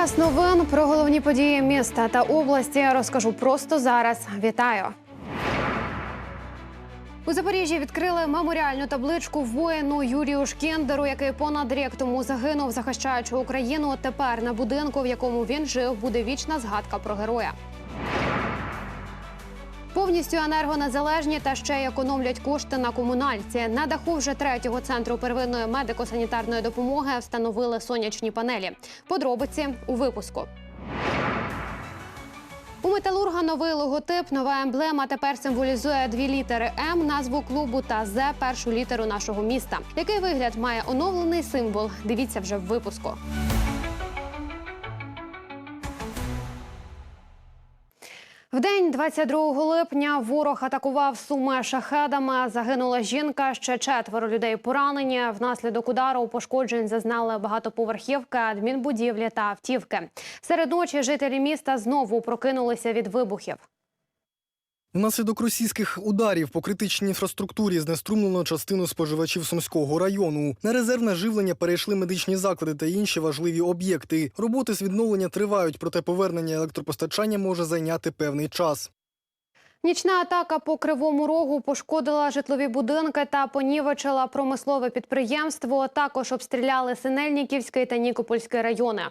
Час новин про головні події міста та області розкажу просто зараз. Вітаю. У Запоріжжі відкрили меморіальну табличку воїну Юрію Шкендеру, який понад рік тому загинув, захищаючи Україну. Тепер на будинку, в якому він жив, буде вічна згадка про героя. Повністю енергонезалежні та ще й економлять кошти на комунальці. На даху вже третього центру первинної медико-санітарної допомоги встановили сонячні панелі. Подробиці у випуску. У металурга новий логотип, нова емблема тепер символізує дві літери М, назву клубу та З першу літеру нашого міста. Який вигляд має оновлений символ? Дивіться вже в випуску. В день 22 липня ворог атакував суми шахедами. Загинула жінка. Ще четверо людей поранені. Внаслідок удару пошкоджень зазнали багатоповерхівки, адмінбудівлі та автівки. Серед ночі жителі міста знову прокинулися від вибухів. Внаслідок російських ударів по критичній інфраструктурі знеструмлено частину споживачів Сумського району. На резервне живлення перейшли медичні заклади та інші важливі об'єкти. Роботи з відновлення тривають, проте повернення електропостачання може зайняти певний час. Нічна атака по кривому рогу пошкодила житлові будинки та понівечила промислове підприємство. Також обстріляли Синельниківський та Нікопольський райони.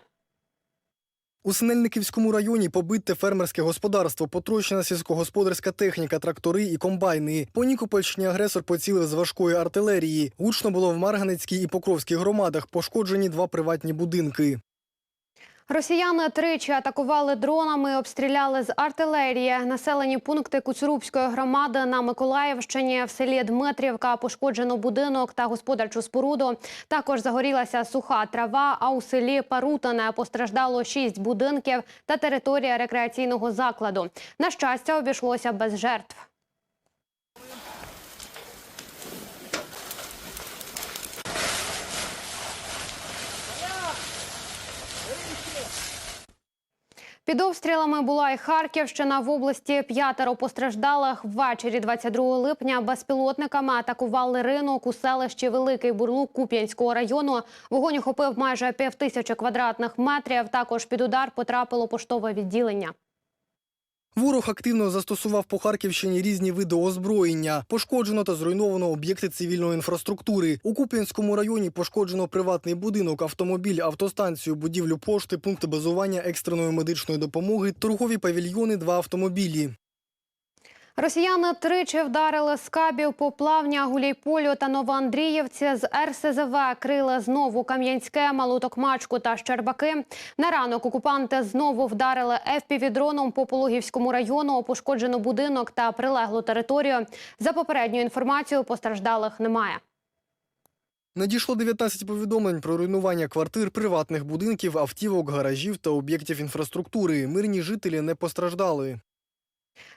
У Синельниківському районі побите фермерське господарство, потрощена сільськогосподарська техніка, трактори і комбайни. По Нікопольщині агресор поцілив з важкої артилерії. Гучно було в Марганецькій і Покровській громадах. Пошкоджені два приватні будинки. Росіяни тричі атакували дронами, обстріляли з артилерії населені пункти Куцурубської громади на Миколаївщині. В селі Дмитрівка пошкоджено будинок та господарчу споруду. Також загорілася суха трава. А у селі Парутине постраждало шість будинків та територія рекреаційного закладу. На щастя, обійшлося без жертв. Під обстрілами була і Харківщина в області. П'ятеро постраждалих ввечері 22 липня безпілотниками атакували ринок у селищі Великий Бурлук Куп'янського району. Вогонь охопив майже півтисячі квадратних метрів. Також під удар потрапило поштове відділення. Ворог активно застосував по Харківщині різні види озброєння. Пошкоджено та зруйновано об'єкти цивільної інфраструктури. У Куп'янському районі пошкоджено приватний будинок, автомобіль, автостанцію, будівлю пошти, пункти базування екстреної медичної допомоги, торгові павільйони, два автомобілі. Росіяни тричі вдарили з кабів по плавня Гуляйполю та Новоандріївці. З РСЗВ крили знову Кам'янське, Малутокмачку та Щербаки. На ранок окупанти знову вдарили ФПВ-дроном по Пологівському району. Пошкоджено будинок та прилеглу територію. За попередньою інформацією, постраждалих немає. Надійшло 19 повідомлень про руйнування квартир, приватних будинків, автівок, гаражів та об'єктів інфраструктури. Мирні жителі не постраждали.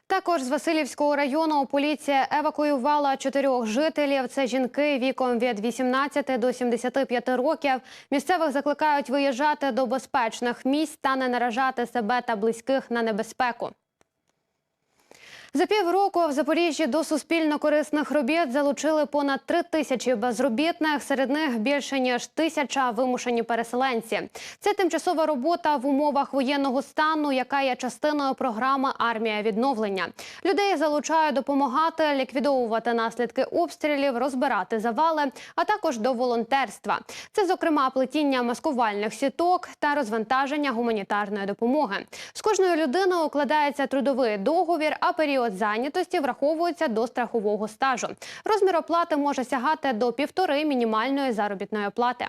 Також з Васильівського району поліція евакуювала чотирьох жителів. Це жінки віком від 18 до 75 років. Місцевих закликають виїжджати до безпечних місць та не наражати себе та близьких на небезпеку. За півроку в Запоріжжі до суспільно-корисних робіт залучили понад три тисячі безробітних. Серед них більше ніж тисяча вимушені переселенці. Це тимчасова робота в умовах воєнного стану, яка є частиною програми Армія відновлення. Людей залучають допомагати ліквідовувати наслідки обстрілів, розбирати завали, а також до волонтерства. Це, зокрема, плетіння маскувальних сіток та розвантаження гуманітарної допомоги. З кожною людиною укладається трудовий договір, а період зайнятості враховується до страхового стажу. Розмір оплати може сягати до півтори мінімальної заробітної плати.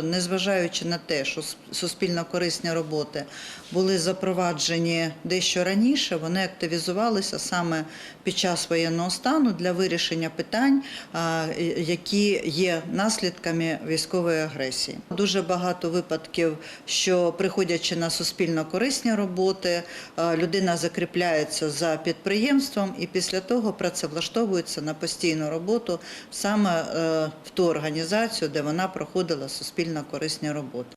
Незважаючи на те, що суспільно корисні роботи були запроваджені дещо раніше, вони активізувалися саме під час воєнного стану для вирішення питань, які є наслідками військової агресії. Дуже багато випадків, що приходячи на суспільно корисні роботи, людина закріпляється за підприємством і після того працевлаштовується на постійну роботу саме е, в ту організацію, де вона проходила суспільно корисні роботи.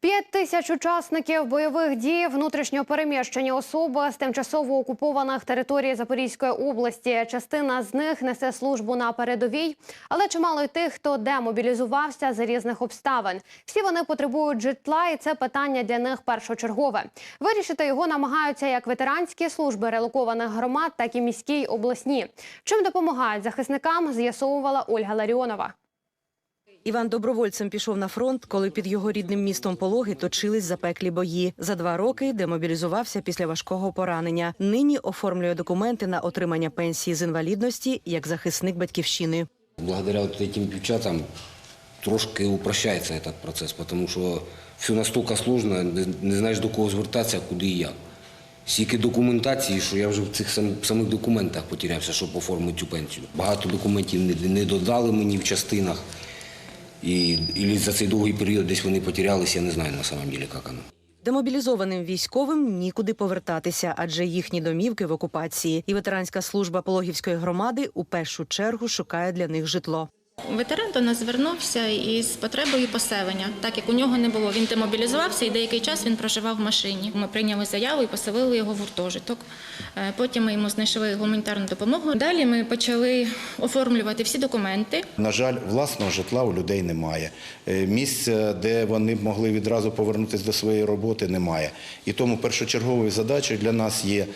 П'ять тисяч учасників бойових дій, внутрішньо переміщені особи з тимчасово окупованих територій Запорізької області. Частина з них несе службу на передовій, але чимало й тих, хто демобілізувався за різних обставин. Всі вони потребують житла, і це питання для них першочергове. Вирішити його намагаються як ветеранські служби релокованих громад, так і міські й обласні. Чим допомагають захисникам, з'ясовувала Ольга Ларіонова. Іван добровольцем пішов на фронт, коли під його рідним містом Пологи точились запеклі бої. За два роки демобілізувався після важкого поранення. Нині оформлює документи на отримання пенсії з інвалідності як захисник батьківщини. Благодаря вот этим девчатам трошки упрощається этот процес, тому що все настільки сложно, не, знаєш до кого звертатися, куди і як. Стільки документації, що я вже в цих самих документах потерявся, щоб оформити цю пенсію. Багато документів не додали мені в частинах. І, і за цей довгий період десь вони потерялися, я не знаю на самом деле, як воно. Демобілізованим військовим нікуди повертатися, адже їхні домівки в окупації. І ветеранська служба Пологівської громади у першу чергу шукає для них житло. Ветеран до нас звернувся із потребою поселення, так як у нього не було. Він демобілізувався і деякий час він проживав в машині. Ми прийняли заяву і поселили його в гуртожиток. Е, Потім ми йому знайшли гуманітарну допомогу. Далі ми почали оформлювати всі документи. На жаль, власного житла у людей немає. Е, Місця, де вони б могли відразу повернутися до своєї роботи, немає. І тому першочерговою задачею для нас є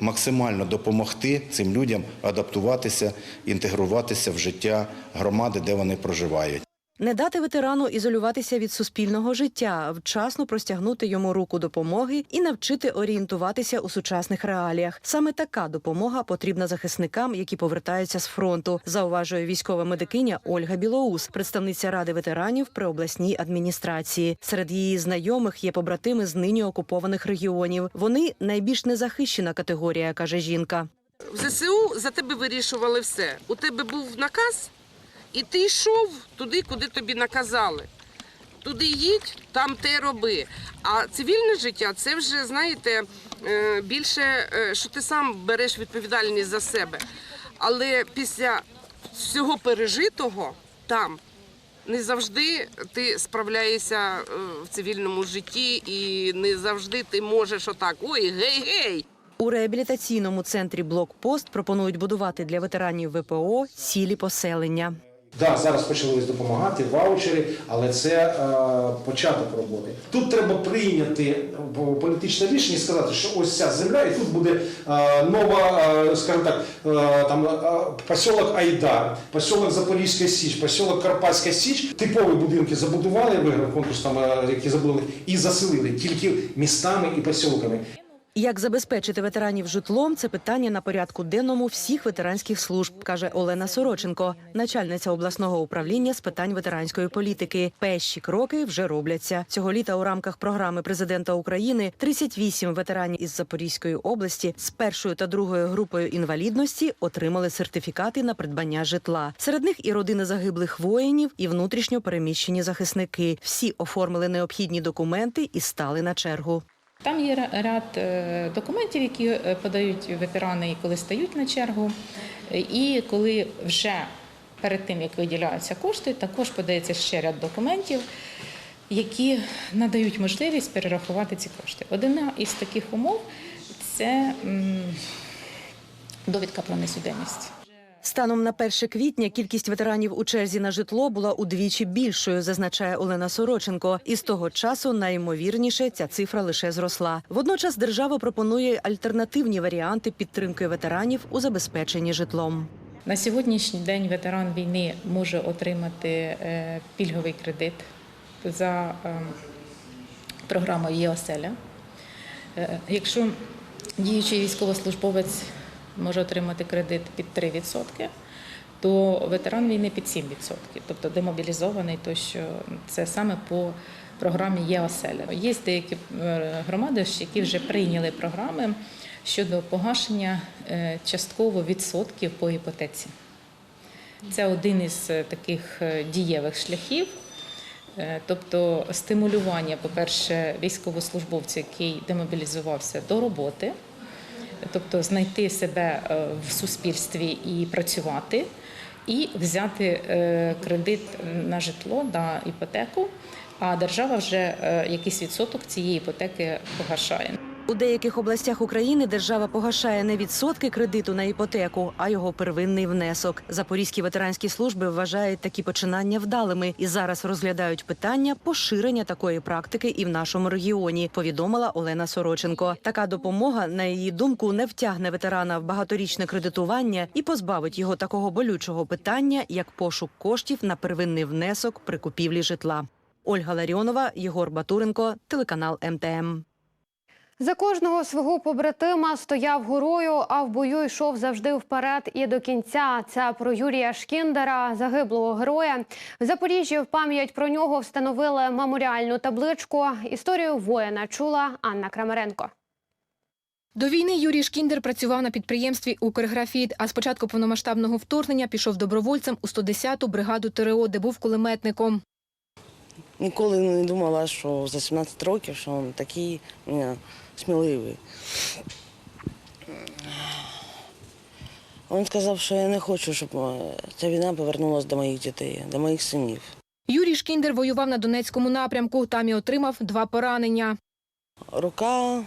максимально допомогти цим людям адаптуватися, інтегруватися в життя громади, де вони проживають. Не дати ветерану ізолюватися від суспільного життя, вчасно простягнути йому руку допомоги і навчити орієнтуватися у сучасних реаліях. Саме така допомога потрібна захисникам, які повертаються з фронту, зауважує військова медикиня Ольга Білоус, представниця ради ветеранів при обласній адміністрації. Серед її знайомих є побратими з нині окупованих регіонів. Вони найбільш незахищена категорія, каже жінка. В ЗСУ за тебе вирішували все. У тебе був наказ, і ти йшов туди, куди тобі наказали. Туди їдь, там те роби. А цивільне життя це вже, знаєте, е, більше, е, що ти сам береш відповідальність за себе. Але після всього пережитого там не завжди ти справляєшся е, в цивільному житті, і не завжди ти можеш отак. Ой, гей, гей. У реабілітаційному центрі Блокпост пропонують будувати для ветеранів ВПО цілі поселення. Да, зараз почали допомагати ваучери, але це е, початок роботи. Тут треба прийняти е, політичне рішення і сказати, що ось ця земля, і тут буде е, нова, е, скажімо так, е, там е, посілок Айдар, посілок Запорізька Січ, посілок Карпатська Січ. Типові будинки забудували, виграв конкурс там, е, які забудовали, і заселили тільки містами і посілками. Як забезпечити ветеранів житлом це питання на порядку денному всіх ветеранських служб, каже Олена Сороченко, начальниця обласного управління з питань ветеранської політики. Перші кроки вже робляться цього літа. У рамках програми президента України 38 ветеранів із Запорізької області з першою та другою групою інвалідності отримали сертифікати на придбання житла. Серед них і родини загиблих воїнів, і внутрішньо переміщені захисники. Всі оформили необхідні документи і стали на чергу. Там є ряд е, документів, які е, подають ветерани, коли стають на чергу. І коли вже перед тим, як виділяються кошти, також подається ще ряд документів, які надають можливість перерахувати ці кошти. Одна із таких умов це довідка про несудимість. Станом на 1 квітня кількість ветеранів у черзі на житло була удвічі більшою, зазначає Олена Сороченко. І з того часу найімовірніше ця цифра лише зросла. Водночас держава пропонує альтернативні варіанти підтримки ветеранів у забезпеченні житлом. На сьогоднішній день ветеран війни може отримати е, пільговий кредит за е, програмою ЄОСЕЛЯ. Е, Якщо діючий військовослужбовець може отримати кредит під 3%, то ветеран війни під 7%, тобто демобілізований, то що це саме по програмі ЄОСЕЛЯ. Є деякі е, громади, які вже прийняли програми щодо погашення е, частково відсотків по іпотеці. Це один із е, таких дієвих шляхів. Тобто стимулювання, по-перше, військовослужбовця, який демобілізувався до роботи, тобто знайти себе е, в суспільстві і працювати, і взяти е, кредит на житло на іпотеку а держава вже е, якийсь відсоток цієї іпотеки погашає. У деяких областях України держава погашає не відсотки кредиту на іпотеку, а його первинний внесок. Запорізькі ветеранські служби вважають такі починання вдалими і зараз розглядають питання поширення такої практики і в нашому регіоні. Повідомила Олена Сороченко. Така допомога, на її думку, не втягне ветерана в багаторічне кредитування і позбавить його такого болючого питання, як пошук коштів на первинний внесок при купівлі житла. Ольга Ларіонова, Єгор Батуренко, телеканал МТМ. За кожного свого побратима стояв горою, а в бою йшов завжди вперед і до кінця. Це про Юрія Шкіндера, загиблого героя. В Запоріжжі в пам'ять про нього встановили меморіальну табличку. Історію воїна чула Анна Крамаренко. До війни Юрій Шкіндер працював на підприємстві «Укрграфіт», а з початку повномасштабного вторгнення пішов добровольцем у 110-ту бригаду ТРО, де був кулеметником. Ніколи не думала, що за 17 років, що він такий ну, сміливий. Він сказав, що я не хочу, щоб е, ця війна повернулася до моїх дітей, до моїх синів. Юрій Шкіндер воював на Донецькому напрямку, там і отримав два поранення. Рука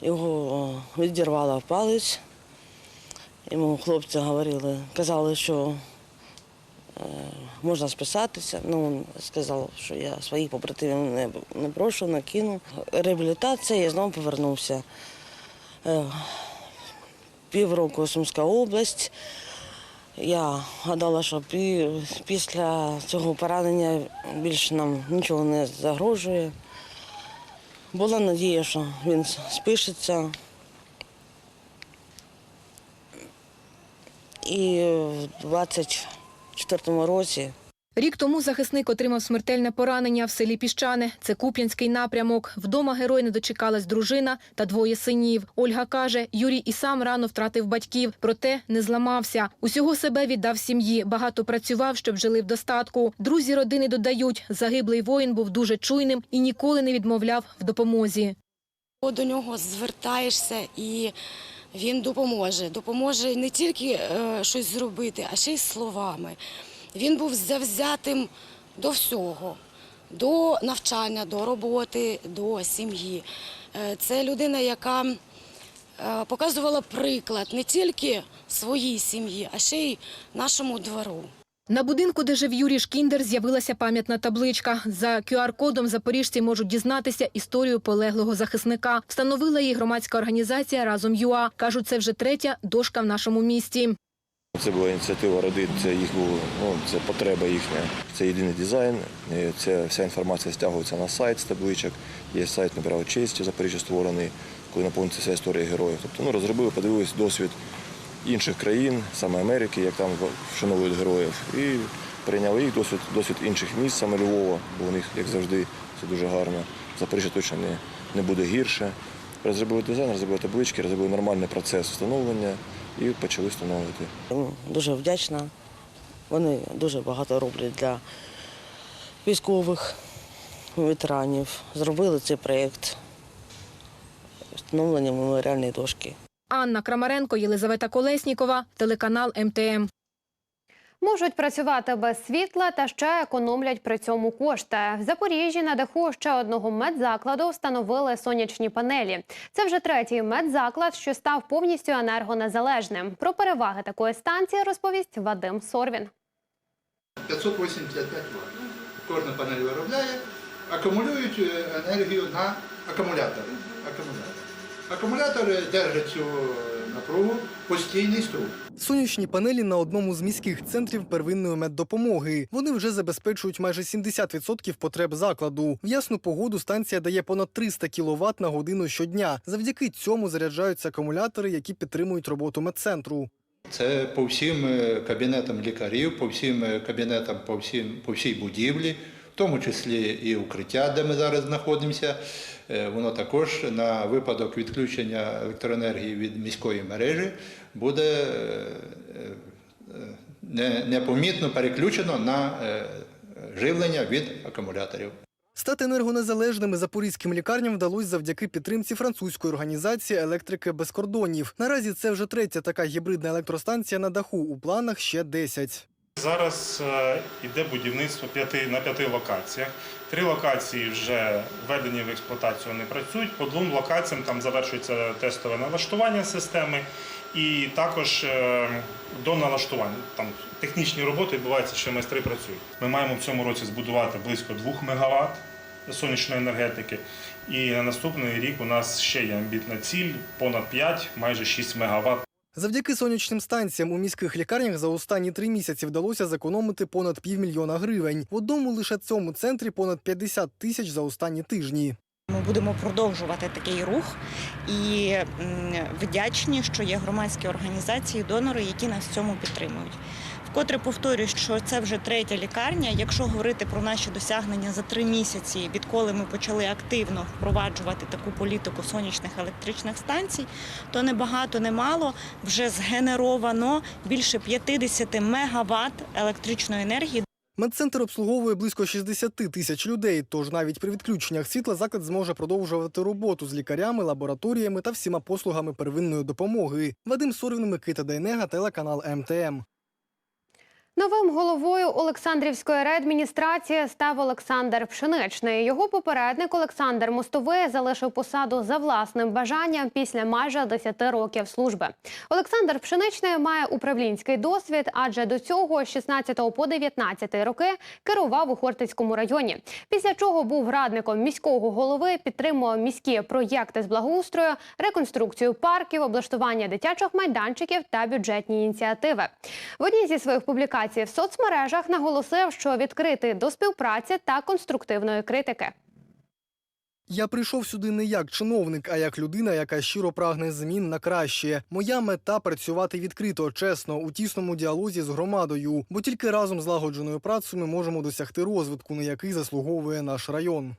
його е, відірвала в палець. Йому хлопці говорили, казали, що можна списатися. Ну, сказав, що я своїх побратимів не, не прошу, не кину. Реабілітація, я знову повернувся. Е, півроку Сумська область. Я гадала, що після цього поранення більше нам нічого не загрожує. Була надія, що він спишеться. І в 24-му році Рік тому захисник отримав смертельне поранення в селі Піщане. Це Куп'янський напрямок. Вдома герой не дочекалась дружина та двоє синів. Ольга каже, Юрій і сам рано втратив батьків, проте не зламався. Усього себе віддав сім'ї. Багато працював, щоб жили в достатку. Друзі родини додають, загиблий воїн був дуже чуйним і ніколи не відмовляв в допомозі. До нього звертаєшся і він допоможе. Допоможе не тільки е, щось зробити, а ще й словами. Він був завзятим до всього, до навчання, до роботи, до сім'ї. Е, Це людина, яка е, показувала приклад не тільки своїй сім'ї, а ще й нашому двору. На будинку, де жив Юрій Шкіндер, з'явилася пам'ятна табличка. За QR-кодом запоріжці можуть дізнатися історію полеглого захисника. Встановила її громадська організація Разом ЮА. кажуть, це вже третя дошка в нашому місті. Це була ініціатива родин, це їх було, ну, це потреба їхня. Це єдиний дизайн. Це вся інформація стягується на сайт з табличок. Є сайт «Набирав честі в Запоріжжі створений, коли наповниться вся історія героїв. Тобто ну, розробили, подивились досвід інших країн, саме Америки, як там вшановують героїв. І прийняли їх досвід, досвід інших міст, саме Львова, бо у них, як завжди, це дуже гарно. Запоріжжя точно не, не буде гірше. Розробили дизайн, розробили таблички, розробили нормальний процес встановлення і почали встановлювати. Йому дуже вдячна. Вони дуже багато роблять для військових ветеранів. Зробили цей проєкт встановлення меморіальної дошки. Анна Крамаренко, Єлизавета Колеснікова, телеканал МТМ. Можуть працювати без світла та ще економлять при цьому кошти. В Запоріжжі на даху ще одного медзакладу встановили сонячні панелі. Це вже третій медзаклад, що став повністю енергонезалежним. Про переваги такої станції розповість Вадим Сорвін. 585 Вт. Кожна панель виробляє, акумулюють е, енергію на акумулятори. Акумулятори, держать цю напругу, постійний струм. Сонячні панелі на одному з міських центрів первинної меддопомоги. Вони вже забезпечують майже 70% потреб закладу. В ясну погоду станція дає понад 300 кВт на годину щодня. Завдяки цьому заряджаються акумулятори, які підтримують роботу медцентру. Це по всім е, кабінетам лікарів, по всім е, кабінетам, по, всім, по всій будівлі, в тому числі і укриття, де ми зараз знаходимося. Е, Воно також на випадок відключення електроенергії від міської мережі буде е, е, не- непомітно переключено на живлення від акумуляторів. Стати енергонезалежними запорізьким лікарням вдалося завдяки підтримці французької організації електрики без кордонів. Наразі це вже третя така гібридна електростанція на даху. У планах ще 10. Зараз е, іде будівництво на п'яти локаціях. Три локації вже введені в експлуатацію, вони працюють. По двом локаціям там завершується тестове налаштування системи, і також е, до налаштування там технічні роботи відбуваються, ще майстри працюють. Ми маємо в цьому році збудувати близько 2 МВт сонячної енергетики. І на наступний рік у нас ще є амбітна ціль понад 5, майже 6 МВт Завдяки сонячним станціям у міських лікарнях за останні три місяці вдалося зекономити понад півмільйона гривень. В одному лише цьому центрі понад 50 тисяч за останні тижні. Ми будемо продовжувати такий рух і вдячні, що є громадські організації, донори, які нас в цьому підтримують. Вкотре повторюю, що це вже третя лікарня. Якщо говорити про наші досягнення за три місяці, відколи ми почали активно впроваджувати таку політику сонячних електричних станцій, то не багато, не вже згенеровано більше 50 мегаватт електричної енергії. Медцентр обслуговує близько 60 тисяч людей, тож навіть при відключеннях світла заклад зможе продовжувати роботу з лікарями, лабораторіями та всіма послугами первинної допомоги. Вадим Сорвін, Микита Дайнега, телеканал МТМ. Новим головою Олександрівської реадміністрації став Олександр Пшеничний. Його попередник Олександр Мостовий залишив посаду за власним бажанням після майже 10 років служби. Олександр Пшеничний має управлінський досвід, адже до цього з 16 по 19 роки керував у Хортицькому районі. Після чого був радником міського голови, підтримував міські проєкти з благоустрою, реконструкцію парків, облаштування дитячих майданчиків та бюджетні ініціативи. В одній зі своїх публікацій в соцмережах наголосив, що відкритий до співпраці та конструктивної критики. Я прийшов сюди не як чиновник, а як людина, яка щиро прагне змін на краще. Моя мета працювати відкрито, чесно, у тісному діалозі з громадою, бо тільки разом з лагодженою працею ми можемо досягти розвитку, на який заслуговує наш район.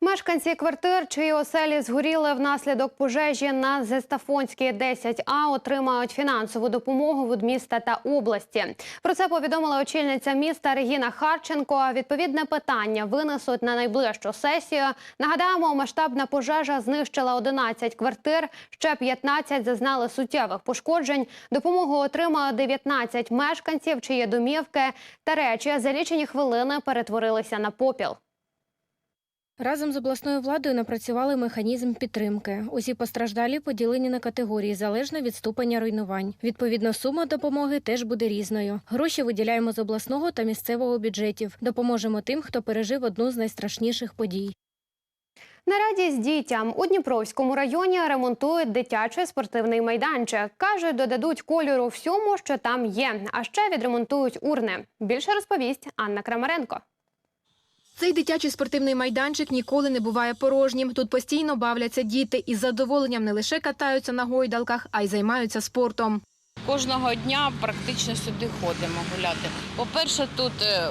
Мешканці квартир, чиї оселі згоріли внаслідок пожежі на Зестафонській 10А, отримають фінансову допомогу від міста та області. Про це повідомила очільниця міста Регіна Харченко. Відповідне питання винесуть на найближчу сесію. Нагадаємо, масштабна пожежа знищила 11 квартир. Ще 15 зазнали суттєвих пошкоджень. Допомогу отримали 19 мешканців, чиї домівки та речі за лічені хвилини перетворилися на попіл. Разом з обласною владою напрацювали механізм підтримки. Усі постраждалі поділені на категорії залежно від ступеня руйнувань. Відповідно, сума допомоги теж буде різною. Гроші виділяємо з обласного та місцевого бюджетів. Допоможемо тим, хто пережив одну з найстрашніших подій. На радість дітям у Дніпровському районі ремонтують дитячий спортивний майданчик. Кажуть, додадуть кольору всьому, що там є. А ще відремонтують урни. Більше розповість Анна Крамаренко. Цей дитячий спортивний майданчик ніколи не буває порожнім. Тут постійно бавляться діти і з задоволенням не лише катаються на гойдалках, а й займаються спортом. Кожного дня практично сюди ходимо гуляти. По-перше, тут е,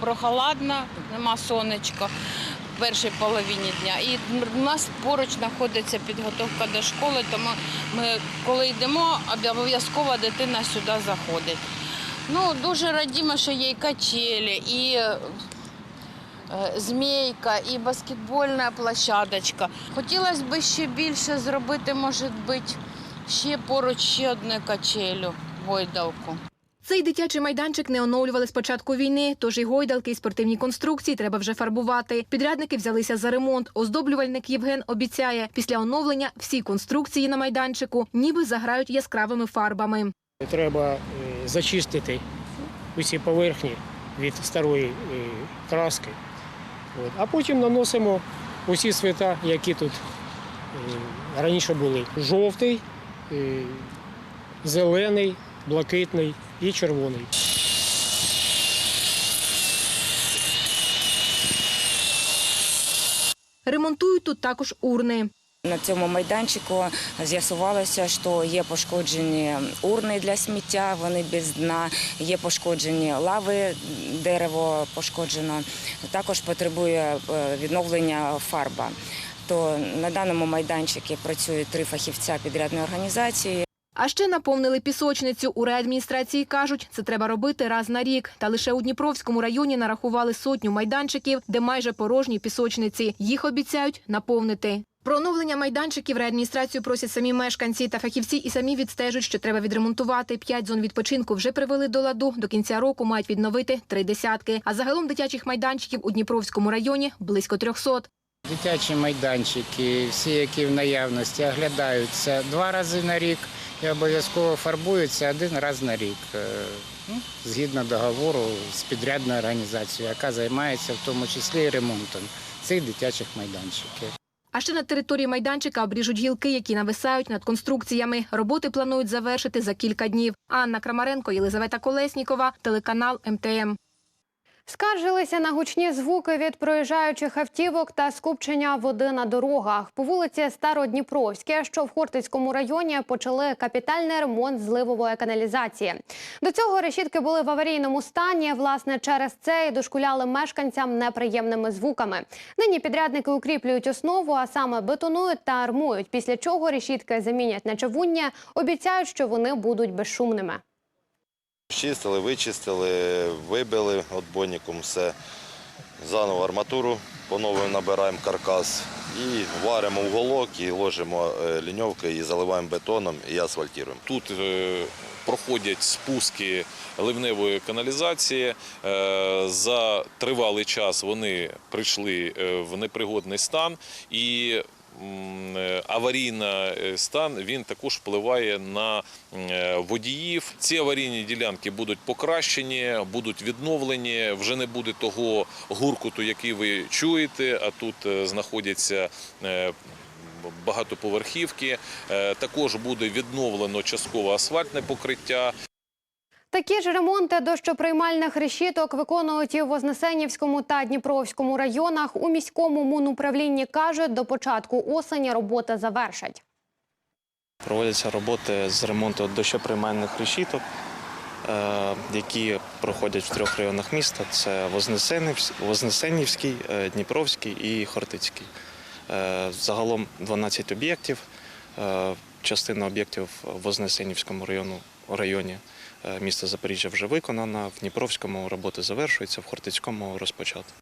прохолодно, нема сонечка в першій половині дня. І у нас поруч знаходиться підготовка до школи, тому ми, коли йдемо, обов'язково дитина сюди заходить. Ну, дуже радімо, що є і качелі, і змійка, і баскетбольна площадочка. Хотілося б ще більше зробити, може бути, ще поруч ще одну качелю, гойдалку. Цей дитячий майданчик не оновлювали з початку війни, тож і гойдалки, і спортивні конструкції треба вже фарбувати. Підрядники взялися за ремонт. Оздоблювальник Євген обіцяє, після оновлення всі конструкції на майданчику ніби заграють яскравими фарбами. Треба е, зачистити усі поверхні від старої е, краски. От. А потім наносимо усі свята, які тут е, раніше були. Жовтий, е, зелений, блакитний і червоний. Ремонтують тут також урни. На цьому майданчику з'ясувалося, що є пошкоджені урни для сміття, вони без дна, є пошкоджені лави, дерево пошкоджено. Також потребує е, відновлення фарба. То на даному майданчику працюють три фахівця підрядної організації. А ще наповнили пісочницю. У реадміністрації кажуть, це треба робити раз на рік. Та лише у Дніпровському районі нарахували сотню майданчиків, де майже порожні пісочниці. Їх обіцяють наповнити. Про оновлення майданчиків реадміністрацію просять самі мешканці та фахівці і самі відстежують, що треба відремонтувати. П'ять зон відпочинку вже привели до ладу. До кінця року мають відновити три десятки. А загалом дитячих майданчиків у Дніпровському районі близько трьохсот. Дитячі майданчики, всі, які в наявності, оглядаються два рази на рік і обов'язково фарбуються один раз на рік. Е, ну, Згідно договору з підрядною організацією, яка займається в тому числі і ремонтом цих дитячих майданчиків. А ще на території майданчика обріжуть гілки, які нависають над конструкціями. Роботи планують завершити за кілька днів. Анна Крамаренко, Єлизавета Колеснікова, телеканал МТМ. Скаржилися на гучні звуки від проїжджаючих автівок та скупчення води на дорогах. По вулиці Стародніпровське, що в Хортицькому районі, почали капітальний ремонт зливової каналізації. До цього решітки були в аварійному стані. Власне, через це і дошкуляли мешканцям неприємними звуками. Нині підрядники укріплюють основу, а саме бетонують та армують. Після чого решітки замінять на чавуння. Обіцяють, що вони будуть безшумними. Чистили, вичистили, вибили отбойником все. Заново арматуру по новому набираємо каркас і варимо уголок, і ложимо е, ліньовки, і заливаємо бетоном і асфальтуємо. Тут е, проходять спуски ливневої каналізації. Е, За тривалий час вони прийшли в непригодний стан і аварійний е, стан він також впливає на е, водіїв. Ці аварійні ділянки будуть покращені, будуть відновлені. Вже не буде того гуркуту, який ви чуєте. А тут е, знаходяться е, багатоповерхівки. Е, Також буде відновлено частково асфальтне покриття. Такі ж ремонти дощоприймальних решіток виконують і в Вознесенівському та Дніпровському районах. У міському мунуправлінні кажуть, до початку осені роботи завершать. Проводяться роботи з ремонту дощоприймальних решіток, е, які проходять в трьох районах міста: це Вознесенівсь- Вознесенівський, е, Дніпровський і Хортицький. Е, Загалом 12 об'єктів. Частина об'єктів в Вознесенівському району, районі міста Запоріжжя вже виконана, в Дніпровському роботи завершуються, в Хортицькому розпочато.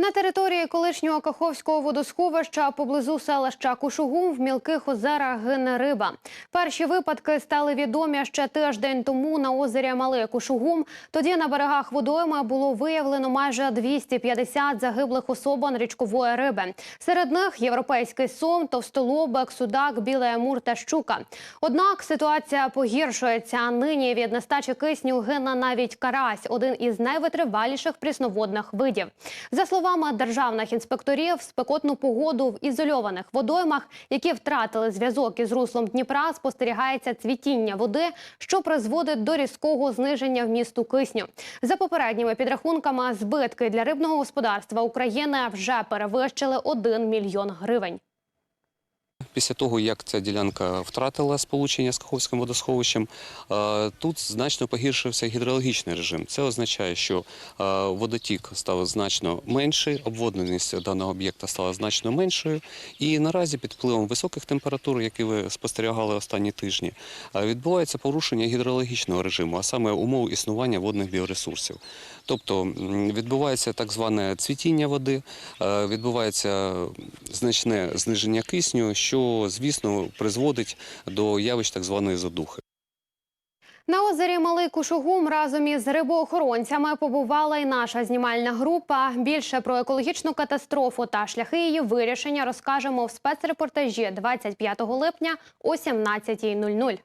На території колишнього Каховського водосховища поблизу селища Кушугум в мілких озерах гине риба. Перші випадки стали відомі ще тиждень тому на озері Малий Кушугум. Тоді на берегах водойми було виявлено майже 250 загиблих особин річкової риби. Серед них європейський сом, товстолобик, судак, білий амур та щука. Однак ситуація погіршується. Нині від нестачі кисню гине навіть карась, один із найвитриваліших прісноводних видів. За словами державних інспекторів, спекотну погоду в ізольованих водоймах, які втратили зв'язок із руслом Дніпра, спостерігається цвітіння води, що призводить до різкого зниження вмісту кисню. За попередніми підрахунками, збитки для рибного господарства України вже перевищили 1 мільйон гривень. Після того, як ця ділянка втратила сполучення з Каховським водосховищем, е, тут значно погіршився гідрологічний режим. Це означає, що е, водотік став значно менший, обводненість даного об'єкта стала значно меншою. І наразі під впливом високих температур, які ви спостерігали останні тижні, е, відбувається порушення гідрологічного режиму, а саме умов існування водних біоресурсів. Тобто відбувається так зване цвітіння води, е, відбувається значне зниження кисню, що, звісно, призводить до явищ так званої задухи. На озері Малий Кушугум разом із рибоохоронцями побувала і наша знімальна група. Більше про екологічну катастрофу та шляхи її вирішення розкажемо в спецрепортажі 25 липня о 17.00.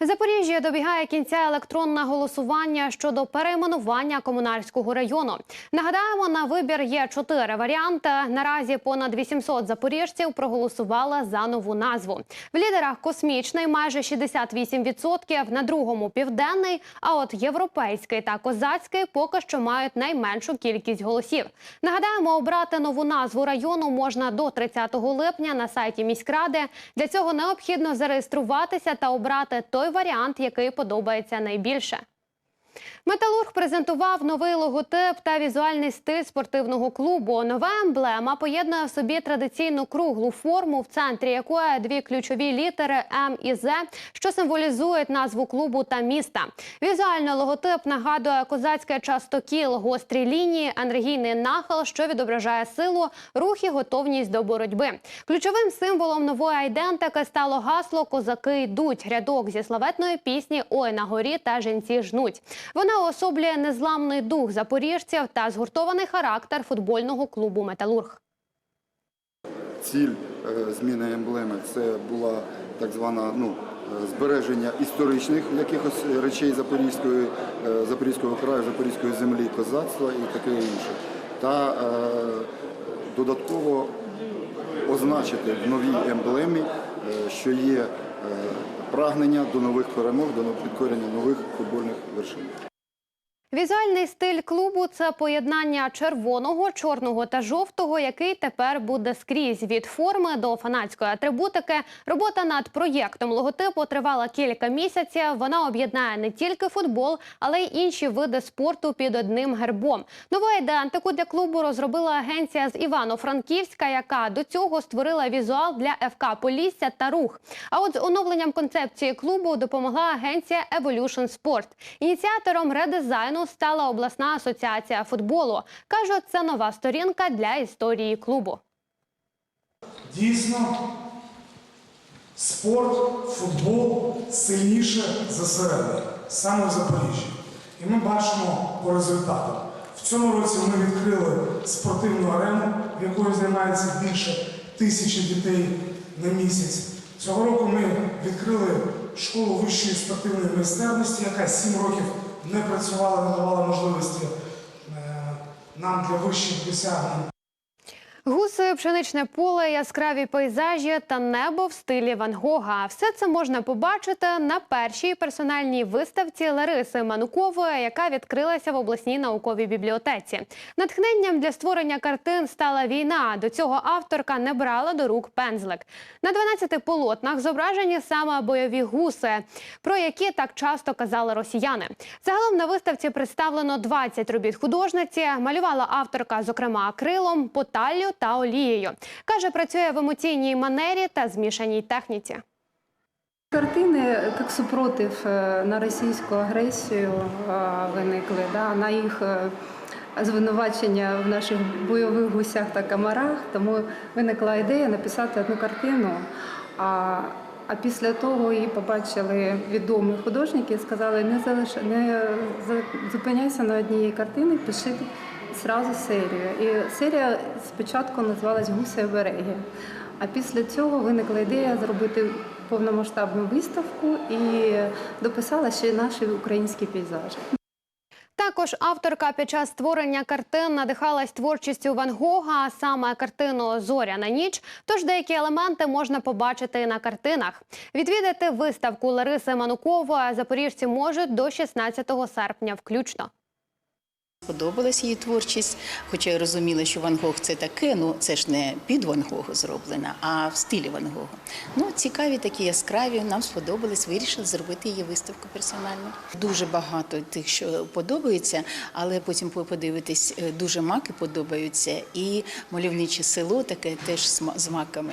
В Запоріжжі добігає кінця електронне голосування щодо перейменування комунальського району. Нагадаємо, на вибір є чотири варіанти. Наразі понад 800 запоріжців проголосували за нову назву. В лідерах космічний майже 68%, на другому південний. А от європейський та козацький поки що мають найменшу кількість голосів. Нагадаємо, обрати нову назву району можна до 30 липня на сайті міськради. Для цього необхідно зареєструватися та обрати той варіант, який подобається найбільше. Металург презентував новий логотип та візуальний стиль спортивного клубу. Нова емблема поєднує в собі традиційну круглу форму, в центрі якої дві ключові літери М і З, що символізують назву клубу та міста. Візуально логотип нагадує козацьке частокіл, гострі лінії, енергійний нахил, що відображає силу, рух і готовність до боротьби. Ключовим символом нової айдентики стало гасло Козаки йдуть. Рядок зі славетної пісні Ой на горі та жінці жнуть. Вона уособлює незламний дух запоріжців та згуртований характер футбольного клубу Металург. Ціль е, зміни емблеми це була так звана ну, е, збереження історичних якихось речей Запорізької, е, Запорізького краю, Запорізької землі, козацтва і таке інше. Та додатково означити в новій емблемі, що є прагнення до нових перемог, до підкорення нових футбольних вершин. Візуальний стиль клубу це поєднання червоного, чорного та жовтого, який тепер буде скрізь від форми до фанатської атрибутики. Робота над проєктом логотипу тривала кілька місяців. Вона об'єднає не тільки футбол, але й інші види спорту під одним гербом. Нову ідентику для клубу розробила агенція з Івано-Франківська, яка до цього створила візуал для ФК Полісся та рух. А от з оновленням концепції клубу допомогла агенція Evolution Sport. Ініціатором редизайну стала обласна асоціація футболу. кажуть, це нова сторінка для історії клубу. Дійсно, спорт, футбол сильніше за себе, саме в Запоріжжі. І ми бачимо по результатам. В цьому році ми відкрили спортивну арену, в якої займається більше тисячі дітей на місяць. Цього року ми відкрили школу вищої спортивної майстерності, яка 7 років не працювала, не давала можливості е, нам для вищих досягнень. Гуси, пшеничне поле, яскраві пейзажі та небо в стилі Ван Гога. Все це можна побачити на першій персональній виставці Лариси Манукової, яка відкрилася в обласній науковій бібліотеці. Натхненням для створення картин стала війна. До цього авторка не брала до рук пензлик. На 12 полотнах зображені саме бойові гуси, про які так часто казали росіяни. Загалом на виставці представлено 20 робіт художниці. Малювала авторка, зокрема, акрилом, поталлю та олією. Каже, працює в емоційній манері та змішаній техніці. Картини як супротив е, на російську агресію е, виникли, да, на їх е, звинувачення в наших бойових гусях та комарах. Тому виникла ідея написати одну картину. А, а після того її побачили відомі художники і сказали, не залиш... не зупиняйся на одній картині, пиши зразу серію. І серія спочатку називалась Гуси обереги. А після цього виникла ідея зробити повномасштабну виставку і дописала ще наші українські пейзажі. Також авторка під час створення картин надихалась творчістю Ван Гога, а саме картину Зоряна ніч. Тож деякі елементи можна побачити на картинах. Відвідати виставку Лариси Манукової запоріжці можуть до 16 серпня включно. Сподобалась її творчість, хоча я розуміла, що Ван Гог це таке, ну це ж не під Ван Гога зроблено, а в стилі Ван Гога. Ну, цікаві, такі яскраві, нам сподобались, вирішили зробити її виставку персонально. Дуже багато тих, що подобається, але потім ви подивитесь, е, дуже маки подобаються, і мальовниче село таке теж з маками.